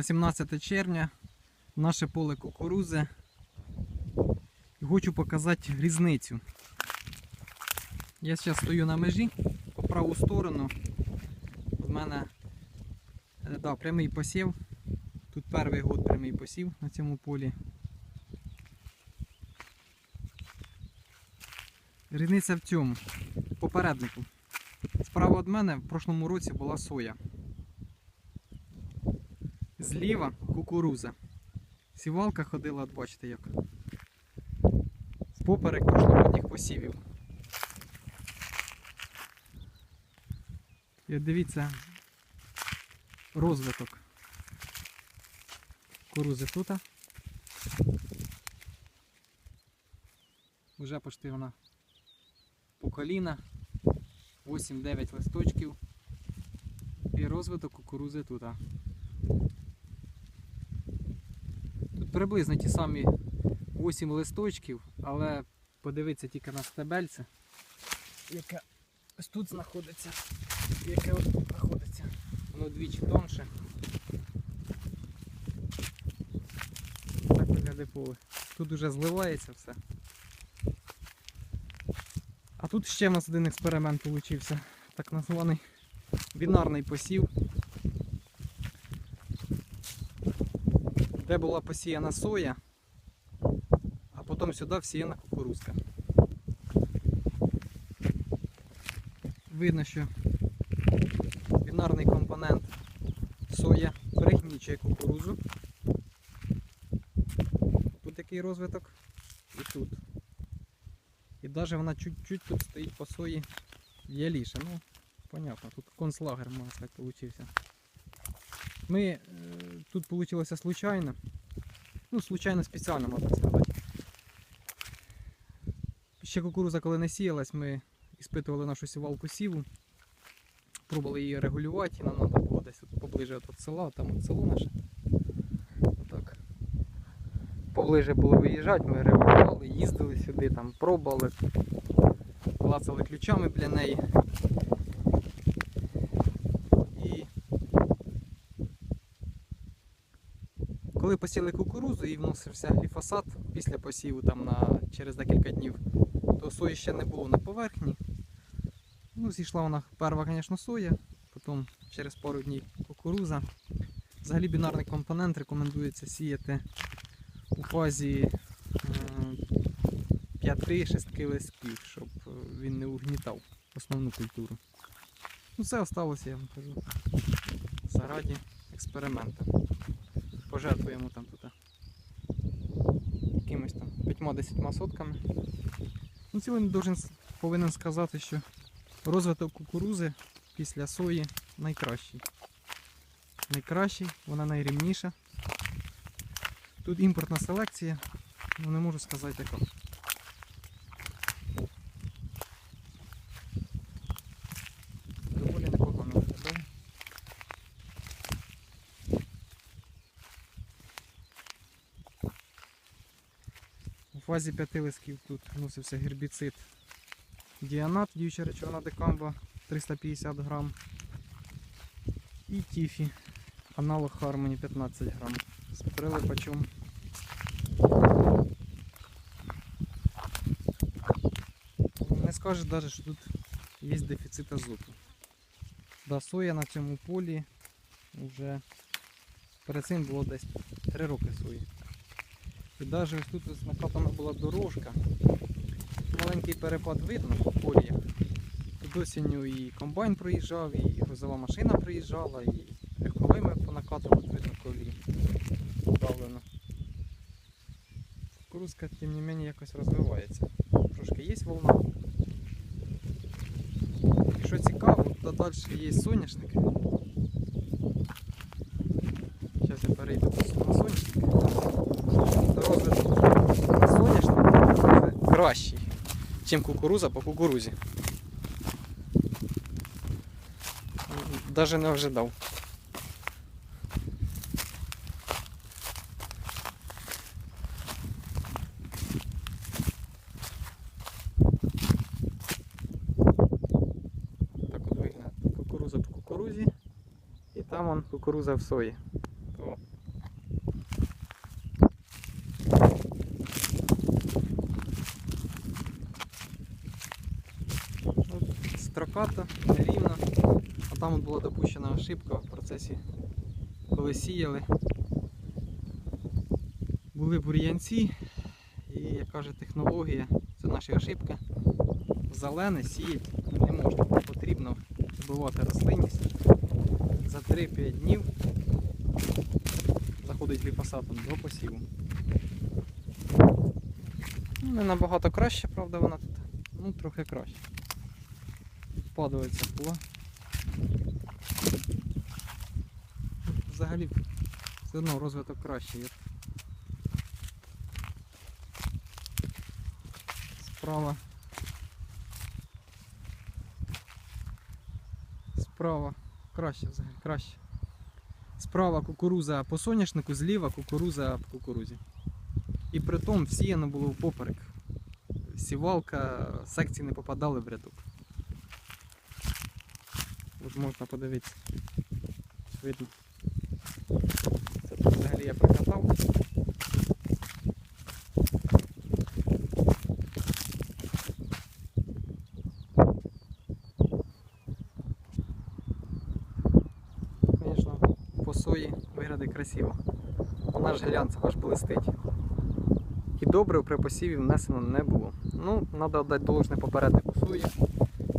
18 червня, наше поле кукурузи. Хочу показати різницю. Я зараз стою на межі по праву сторону. В мене е, да, прямий посів. Тут перший год прямий посів на цьому полі. Різниця в цьому. Попереднику. Справа від мене в прошлому році була соя. Зліва кукуруза. Сівалка ходила, от бачите як. Поперек прошлогодніх посівів. І дивіться розвиток кукурузи тут. Уже почти вона по коліна. 8-9 листочків. І розвиток кукурузи тут. Приблизно ті самі 8 листочків, але подивіться тільки на стебельце, яке ось тут знаходиться, яке ось тут знаходиться. Воно двічі тонше. Так виглядає поле. Тут уже зливається все. А тут ще в нас один експеримент получився. Так названий бінарний посів. Де була посіяна соя, а потім сюди всіяна кукурузка. Видно, що бінарний компонент соя пригнічує кукурузу. Тут який розвиток і тут. І навіть вона чуть-чуть тут стоїть по сої яліше. Ну, понятно, тут концлагер, можна сказати, получився. Ми е, тут вийшло случайно. Ну, случайно спеціально, можна сказати. Ще кукуруза, коли не сіялась, ми іспитували нашу сівалку сіву. Пробували її регулювати, і нам треба було десь от поближе от села, там от село наше. Отак. Поближе було виїжджати, ми регулювали, їздили сюди, там пробували, клацали ключами біля неї. І коли посіли кукурузу і вносився гліфосат після посіву там на, через декілька днів, то сої ще не було на поверхні. Ну, зійшла вона перша, звісно, соя, потім через пару днів кукуруза. Взагалі бінарний компонент рекомендується сіяти у фазі 5-6 листків, щоб е, він не угнітав основну культуру. Ну це осталося, я вам кажу, заради експерименту. Пожертвуємо там тут якимось там 5-10 сотками. Ну, цілим повинен сказати, що розвиток кукурузи після сої найкращий. Найкращий, вона найрівніша. Тут імпортна селекція, ну не можу сказати яка. Доволі непогано виглядає. У фазі п'яти листків тут вносився гербіцид діанат, діюча речовина декамба 350 грам. І тіфі, аналог Harmony 15 грам. З прилипачом. Не скажеш навіть, що тут є дефіцит азоту. Да, соя на цьому полі вже перед цим було десь 3 роки сої. І навіть тут ось накатана була дорожка. Маленький перепад видно по полі. Тут осінню і комбайн проїжджав, і грузова машина приїжджала, і легковими понакатували, видно колії давлено. Кукурузка, тим не менше, якось розвивається. Трошки є волна. І що цікаво, то далі є соняшник. Зараз я перейду на соняшник. То розвиток соняшника кращий, ніж кукуруза по кукурузі. Даже не ожидав. Кукуруза по кукурузі. І там он кукуруза в сої. То там от була допущена ошибка в процесі, коли сіяли. Були бур'янці, і як каже технологія, це наші ошибки. Зелене сіяти не можна. Потрібно вбивати рослинність. За 3-5 днів заходить гліфосатом до посіву. Ну, не набагато краще, правда, вона тут. Ну, трохи краще. Впадується була. Взагалі все одно розвиток кращий. От Справа. Справа краще взагалі, краще. Справа кукуруза по соняшнику, зліва кукуруза по кукурузі. І при тому всіяно було впоперек. Сівалка, секції не попадали в рядок. От можна подивитися. Видно. Це тут взагалі я прикатав. Звісно, по сої виглядає красиво. Вона ж глянцева аж блистить. І добре при посіві внесено не було. Ну, треба віддати должне попереднику сої,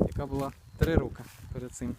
яка була 3 роки перед цим.